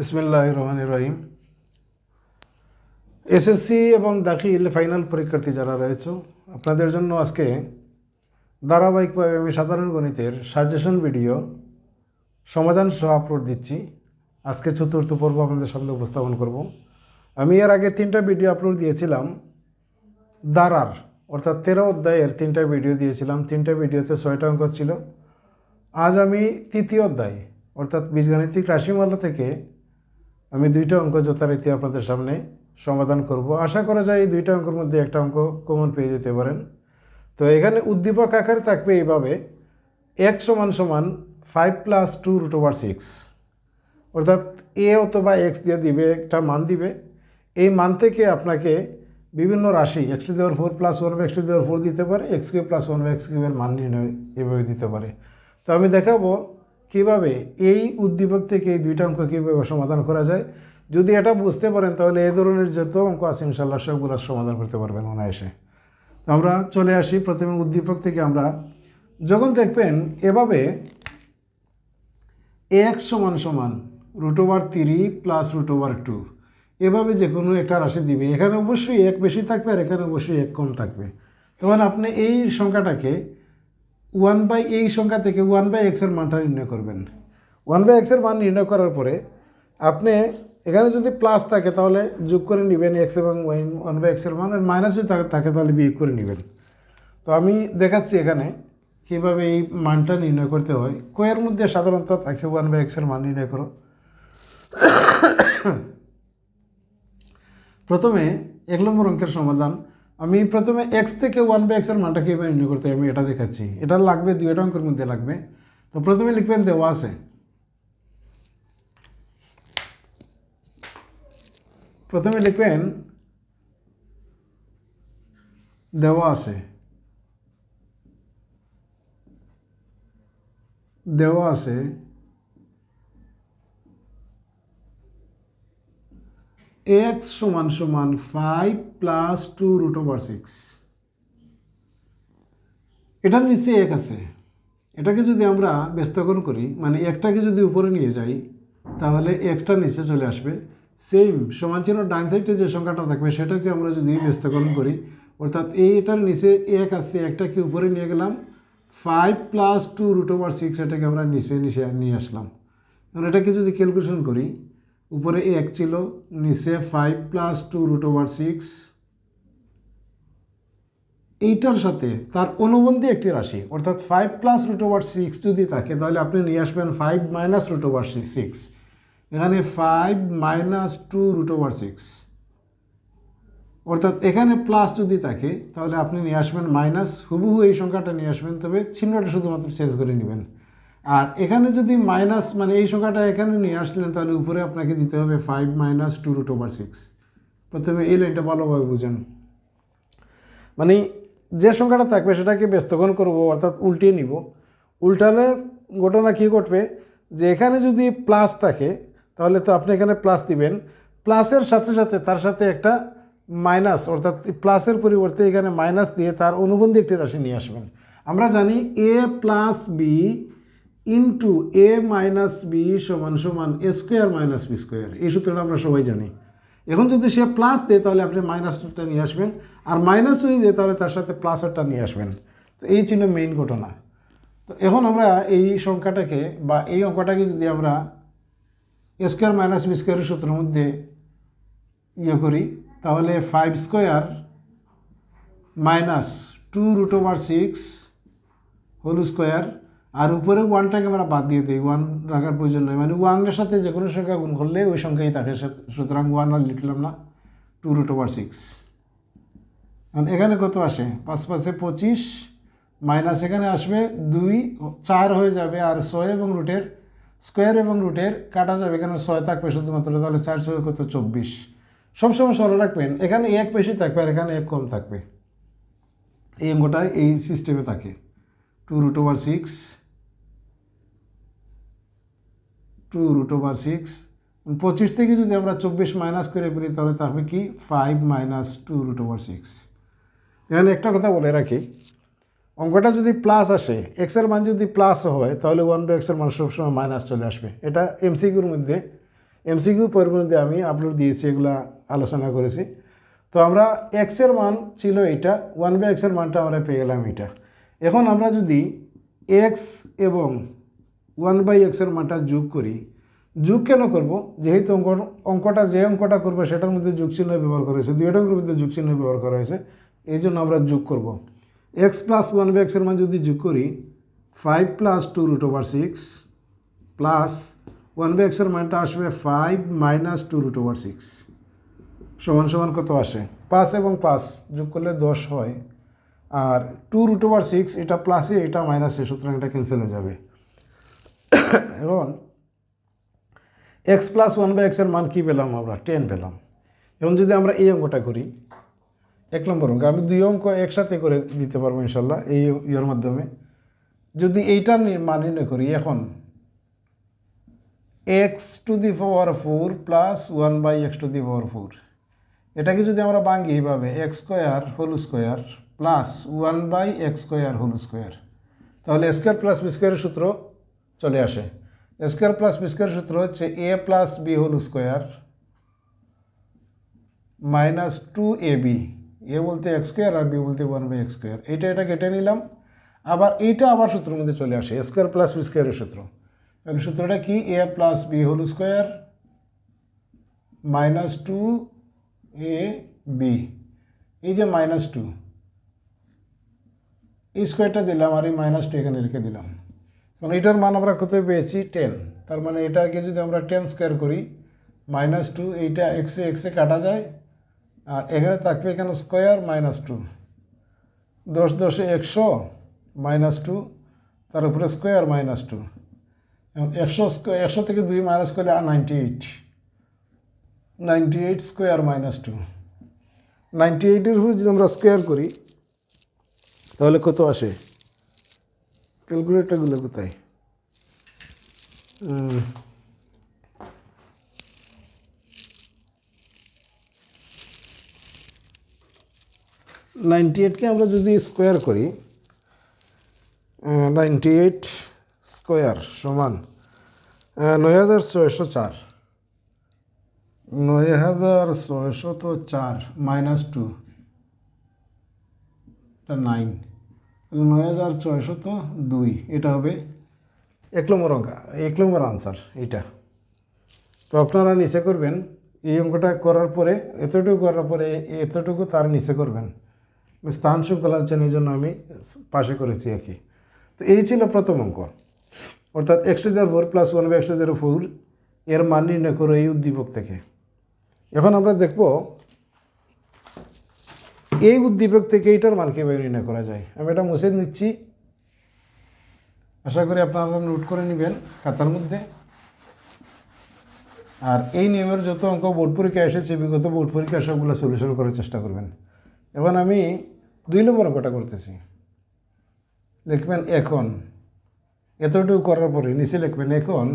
বিসমিল্লাহ রহমান রহিম এসএসসি এবং দাখিল ফাইনাল পরীক্ষার্থী যারা রয়েছে, আপনাদের জন্য আজকে ধারাবাহিকভাবে আমি সাধারণ গণিতের সাজেশন ভিডিও সমাধান সহ আপলোড দিচ্ছি। আজকে চতুর্থ পর্ব আপনাদের সামনে উপস্থাপন করব। আমি এর আগে তিনটা ভিডিও আপলোড দিয়েছিলাম। দারার, অর্থাৎ তেরো অধ্যায়ের তিনটা ভিডিও দিয়েছিলাম। তিনটা ভিডিওতে ছয়টা অঙ্ক ছিল। আজ আমি তৃতীয় অধ্যায়, অর্থাৎ বীজগাণিতিক রাশিমালা থেকে আমি দুইটা অঙ্ক যথারীতি আপনাদের সামনে সমাধান করব। আশা করা যায় এই দুইটা অঙ্কের মধ্যে একটা অঙ্ক কমন পেয়ে যেতে পারেন। তো এখানে উদ্দীপক আকারে থাকবে এইভাবে, এক সমান সমান five plus two root over six অর্থাৎ এ অথবা এক্স দিয়ে দিবে, একটা মান দিবে। এই মান থেকে আপনাকে বিভিন্ন রাশি x to the power four plus one x to the power four দিতে পারে x cube plus one x কিউবের মান নির্ণয় এভাবে দিতে পারে। তো আমি দেখাবো কীভাবে এই উদ্দীপক থেকে এই দুইটা অঙ্ক কীভাবে সমাধান করা যায়? যদি এটা বুঝতে পারেন, তাহলে এই ধরনের যত অঙ্ক আছে ইনশাল্লাহ সবগুলো সমাধান করতে পারবেন অনায়াসে। আমরা চলে আসি প্রথমে উদ্দীপক থেকে। আমরা যখন দেখবেন এভাবে এক্স সমান সমান root over three plus root over two এভাবে যে কোনো একটা রাশি দিবে। এখানে অবশ্যই এক বেশি থাকবে আর এখানে অবশ্যই এক কম থাকবে। তখন আপনি এই সংখ্যাটাকে ওয়ান বাই এই সংখ্যা থেকে ওয়ান বাই এক্সের মানটা নির্ণয় করবেন। ওয়ান বাই এক্সের মান নির্ণয় করার পরে আপনি এখানে যদি প্লাস থাকে তাহলে যোগ করে নেবেন এক্স এবং ওয়ান বাই এক্সের মান, আর মাইনাস যদি থাকে তাহলে বিয়োগ করে নেবেন। তো আমি দেখাচ্ছি এখানে কীভাবে এই মানটা নির্ণয় করতে হয়। কোয়ের মধ্যে সাধারণত থাকে ওয়ান বাই এক্সের মান নির্ণয় করো। প্রথমে এক নম্বর অঙ্কের সমাধান। আমি প্রথমে এক্স থেকে ওয়ান বাই এক্সের মানটা কীভাবে নির্ণয় করতে হয় আমি এটা দেখাচ্ছি। এটা লাগবে দুইটা অঙ্কের মধ্যে লাগবে। তো প্রথমে লিখবেন দেওয়া আছে। প্রথমে লিখবেন দেওয়া আছে। দেওয়া আছে। এক্স সমান সমান five plus two root over six এটার নিচে এক আছে। এটাকে যদি আমরা ব্যস্তকরণ করি মানে একটাকে যদি উপরে নিয়ে যাই, তাহলে এক্সটা নিচে চলে আসবে। সেম সমান চিহ্ন ডান সাইডে যে সংখ্যাটা থাকবে, সেটাকে আমরা যদি ব্যস্তকরণ করি, অর্থাৎ এইটার নিচে এক আছে, একটাকে উপরে নিয়ে গেলাম five plus two root over six এটাকে আমরা নিচে নিচে নিয়ে আসলাম। এখন এটাকে যদি ক্যালকুলেশন করি উপরে এক ছিল, নিচে five plus two root over six এইটার সাথে তার অনুবন্ধী একটি রাশি, অর্থাৎ five plus root over six যদি থাকে, তাহলে আপনি নিয়ে আসবেন five minus root over six এখানে five minus two root over six অর্থাৎ এখানে প্লাস যদি থাকে, তাহলে আপনি নিয়ে আসবেন মাইনাস হুবহু এই সংখ্যাটা নিয়ে আসবেন, তবে চিহ্নটা শুধুমাত্র চেঞ্জ করে নেবেন। আর এখানে যদি মাইনাস মানে এই সংখ্যাটা এখানে নিয়ে আসলেন, তাহলে উপরে আপনাকে দিতে হবে five minus two root over six প্রথমে এই লাইনটা ভালোভাবে বুঝেন। মানে যে সংখ্যাটা থাকবে, সেটাকে ব্যস্তকরণ করব, অর্থাৎ উল্টিয়ে নিব। উল্টালে ঘটনা কী ঘটবে? যে এখানে যদি প্লাস থাকে, তাহলে তো আপনি এখানে প্লাস দিবেন। প্লাসের সাথে সাথে, তার সাথে একটা মাইনাস অর্থাৎ প্লাসের পরিবর্তে এখানে মাইনাস দিয়ে তার অনুবন্ধী একটি রাশি নিয়ে আসবেন। আমরা জানি A plus B into A minus B সমান সমান A square minus B square এই সূত্রটা আমরা সবাই জানি। এখন যদি সে প্লাস দেয়, তাহলে আপনি মাইনাসটা নিয়ে আসবেন। আর মাইনাস যদি দেয়, তাহলে তার সাথে প্লাসেরটা নিয়ে আসবেন। তো এই ছিল মেইন ঘটনা। তো এখন আমরা এই সংখ্যাটাকে বা এই অঙ্কটাকে যদি আমরা স্কোয়ার মাইনাস বি স্কোয়ারের সূত্রের মধ্যে ইয়ে করি, তাহলে five square minus two root over six whole square আর উপরে ওয়ানটাকে আমরা বাদ দিয়ে দিই, ওয়ান রাখার প্রয়োজন নয় মানে ওয়ানের সাথে যে কোনো সংখ্যা গুণ করলে ওই সংখ্যাই থাকে। সুতরাং ওয়ান আর লিখলাম না, টু রুট ওভার সিক্স। এখানে কত আসে? পাঁচ পাঁচে পঁচিশ, মাইনাস এখানে আসবে দুই, চার হয়ে যাবে আর ছয় এবং রুটের স্কোয়ার এবং রুটের কাটা যাবে। এখানে ছয় থাকবে শুধুমাত্র, তাহলে চার ছয় কত? চব্বিশ। সবসময় স্মরণ রাখবেন, এখানে এক বেশি থাকবে আর এখানে এক কম থাকবে। এই অঙ্কটা এই সিস্টেমে থাকে। Two root over six two root over six. পঁচিশ থেকে যদি আমরা চব্বিশ মাইনাস করে ফেলি, তাহলে তা তাহলে কি? Five minus two root over six এখানে একটা কথা বলে রাখি। অঙ্কটা যদি প্লাস আসে এক্সের মান যদি প্লাস হয়, তাহলে ওয়ান বাই এক্সের মান সবসময় মাইনাস চলে আসবে। এটা এমসিকিউর মধ্যে এমসিকিউ মধ্যে আমি আপলোড দিয়েছি, এগুলা আলোচনা করেছি। তো আমরা এক্সের মান ছিল এটা ওয়ান বাই এক্সের মানটা আমরা পেয়ে গেলাম এটা এখন আমরা যদি এক্স এবং ওয়ান বাই এক্সের মানটা যোগ করি। যোগ কেন করব? যেহেতু অঙ্ক অঙ্কটা যে অঙ্কটা করব, সেটার মধ্যে যোগ চিহ্ন ব্যবহার করা হয়েছে। দুইটা অঙ্কের মধ্যে যোগ চিহ্ন ব্যবহার করা হয়েছে। এই জন্য আমরা যোগ করব। এক্স প্লাস ওয়ান বাই এক্সের মান যদি যোগ করি, five plus two root over six plus one by এক্সের মানটা আসবে five minus two root over six. সমান সমান কত আসে? পাঁচ এবং পাঁচ যোগ করলে দশ হয়। আর টু রুট ওভার সিক্স, এটা প্লাসে, এটা মাইনাসে, সুতরাং এটা ক্যান্সেল হয়ে যাবে। এখন এক্স প্লাস ওয়ান বাই এক্সের মান কী পেলাম আমরা? টেন পেলাম। এবং যদি আমরা এই অঙ্কটা করি, এক নম্বর অঙ্ক, আমি দুই অঙ্ক একসাথে করে দিতে পারব ইনশাল্লাহ এই ইয়ের মাধ্যমে। যদি এইটার মান নির্ণয় করি, এখন x to the power four plus one by x to the power four এটাকে যদি আমরা ভাঙি এইভাবে x square whole square plus one by x square whole square তাহলে স্কোয়ার প্লাস বি স্কোয়ারের সূত্র চলে আসে। স্কোয়ার প্লাস বি স্কোয়ারের সূত্র হচ্ছে A plus B whole square minus two A B A বলতে এক্স স্কোয়ার আর বি বলতে ওয়ান বাই এক্স স্কোয়ার এইটা এটা কেটে নিলাম। আবার এইটা আবার সূত্রের মধ্যে চলে আসে। স্কোয়ার প্লাস বি স্কোয়ারের সূত্র। তাহলে সূত্রটা কি? A plus B whole square minus two A B এই যে মাইনাস টু এই স্কোয়ারটা দিলাম আর এই মাইনাস টু এখানে রেখে দিলাম। কারণ এটার মান আমরা কত পেয়েছি? টেন তার মানে এটাকে যদি আমরা টেন স্কোয়ার করি মাইনাস টু এইটা এক্সে এক্সে কাটা যায়, আর এখানে থাকবে এখানে স্কোয়ার মাইনাস টু দশ দশে একশো মাইনাস টু তার উপরে স্কোয়ার মাইনাস টু একশো স্কোয়ার একশো থেকে দুই মাইনাস করলে আর ninety eight ninety eight square minus two ninety এইটের উপরে যদি আমরা স্কোয়ার করি, তাহলে কত আসে? ক্যালকুলেটারগুলো কোথায়? নাইনটি এইটকে আমরা যদি স্কোয়ার করি নাইনটি এইট স্কোয়ার সমান নয় হাজার ছয়শো চার। নয় হাজার ছয়শত চার মাইনাস টু নাইন নয় হাজার ছয়শত দুই। এটা হবে এক নম্বর অঙ্ক, এক নম্বর আনসার এটা তো আপনারা নিচে করবেন, এই অঙ্কটা করার পরে, এতটুকু করার পরে, এতটুকু তার নিচে করবেন। স্থান জন্য এই জন্য আমি পাশে করেছি আর কি তো এই ছিল প্রথম অঙ্ক। অর্থাৎ x to four plus one by x to four এর মান নির্ণয় করো এই উদ্দীপক থেকে। এখন আমরা দেখব এই উদ্দীপক থেকে এইটার মান কীভাবে নির্ণয় করা যায়? আমি এটা মুছে নিচ্ছি। আশা করি আপনারা নোট করে নেবেন খাতার মধ্যে। আর এই নিয়মের যত অঙ্ক বোর্ড পরীক্ষা এসেছে, বিগত বোর্ড পরীক্ষা সবগুলো সলিউশন করার চেষ্টা করবেন। এখন আমি দুই নম্বর অঙ্কটা করতেছি। লিখবেন এখন। এতটুকু করার পরে নিচে লিখবেন এখন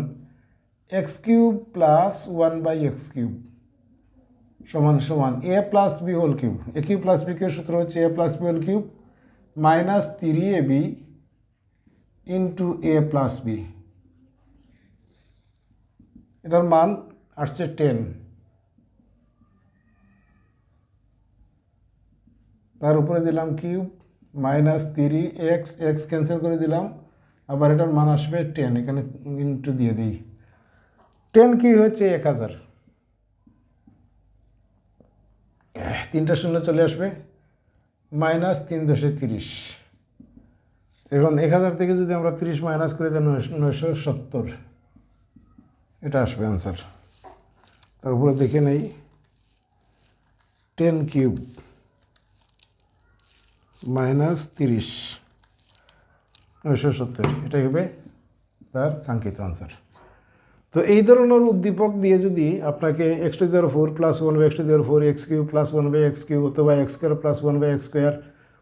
x cube plus one by x cube সমান সমান A plus B whole cube A cube plus B cube সূত্র হচ্ছে A plus B whole cube minus three A B into A plus B এটার মান আসছে টেন তার উপরে দিলাম cube minus three x x cancel করে দিলাম। আবার এটার মান আসবে টেন এখানে ইন্টু দিয়ে দিই। টেন কি হচ্ছে এক হাজার। তিনটা শূন্য চলে আসবে, মাইনাস তিন দশে তিরিশ। এখন এক হাজার থেকে যদি আমরা তিরিশ মাইনাস করে দিই নয়শো সত্তর। এটা আসবে অ্যান্সার তারপরে দেখে নেই। টেন কিউব মাইনাস তিরিশ। নয়শো সত্তর, এটাই হবে তার কাঙ্ক্ষিত আনসার তো এই ধরনের উদ্দীপক দিয়ে যদি আপনাকে x to the power four plus one by x to the power four x cube plus one by x cube অথবা x square plus one by x square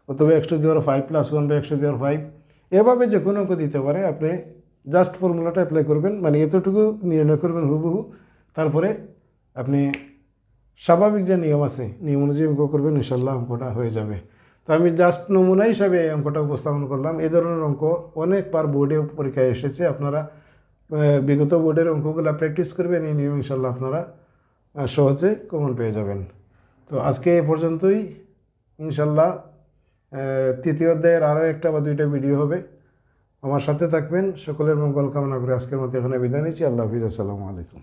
অথবা x to the power five plus one by x to the power five এভাবে যে কোনো অঙ্ক দিতে পারে, আপনি just ফর্মুলাটা অ্যাপ্লাই করবেন মানে এতটুকু নির্ণয় করবেন হুবহু, তারপরে আপনি স্বাভাবিক যে নিয়ম আছে, নিয়ম অনুযায়ী অঙ্ক করবেন ইনশাল্লাহ অঙ্কটা হয়ে যাবে। তো আমি জাস্ট নমুনা হিসাবে এই অঙ্কটা উপস্থাপন করলাম। এই ধরনের অঙ্ক অনেকবার বোর্ডে পরীক্ষায় এসেছে, আপনারা বিগত বোর্ডের অঙ্কগুলো প্র্যাকটিস করবেন, এই নিয়ম ইনশাল্লাহ আপনারা সহজে কমন পেয়ে যাবেন। তো আজকে এ পর্যন্তই। ইনশাল্লাহ তৃতীয় অধ্যায়ের আরও একটা বা দুইটা ভিডিও হবে। আমার সাথে থাকবেন। সকলের মঙ্গল কামনা করে আজকের মতো এখানে বিদায় নিচ্ছি। আল্লাহ হাফিজ। আসসালামু আলাইকুম।